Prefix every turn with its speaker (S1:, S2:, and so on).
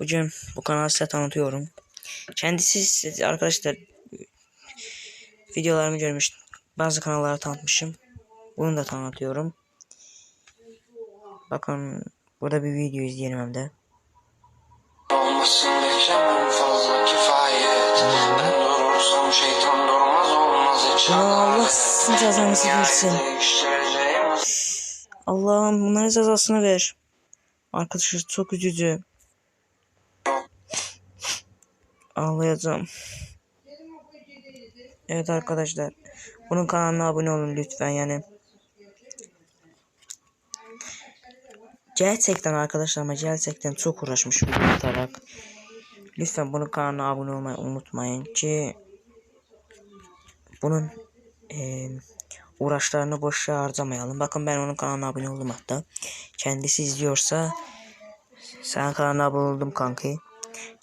S1: Bugün bu kanalı size tanıtıyorum. Kendisi size- arkadaşlar videolarımı görmüş. Bazı kanallara tanıtmışım. Bunu da tanıtıyorum. Bakın burada bir video izleyelim hem de.
S2: Olmasın beklemem fazla kifayet Ben durursam şeytan durmaz olmaz hiç
S1: Allah sizin cezanızı versin. Allah'ım bunların cezasını ver. Arkadaşlar çok üzücü. Ağlayacağım. Evet arkadaşlar. Bunun kanalına abone olun lütfen yani. Gerçekten arkadaşlar ama gerçekten çok uğraşmış video atarak. Lütfen bunun kanalına abone olmayı unutmayın ki bunun eee uğraşlarını boşa harcamayalım. Bakın ben onun kanalına abone oldum hatta. Kendisi izliyorsa sen kanalına abone oldum kanki.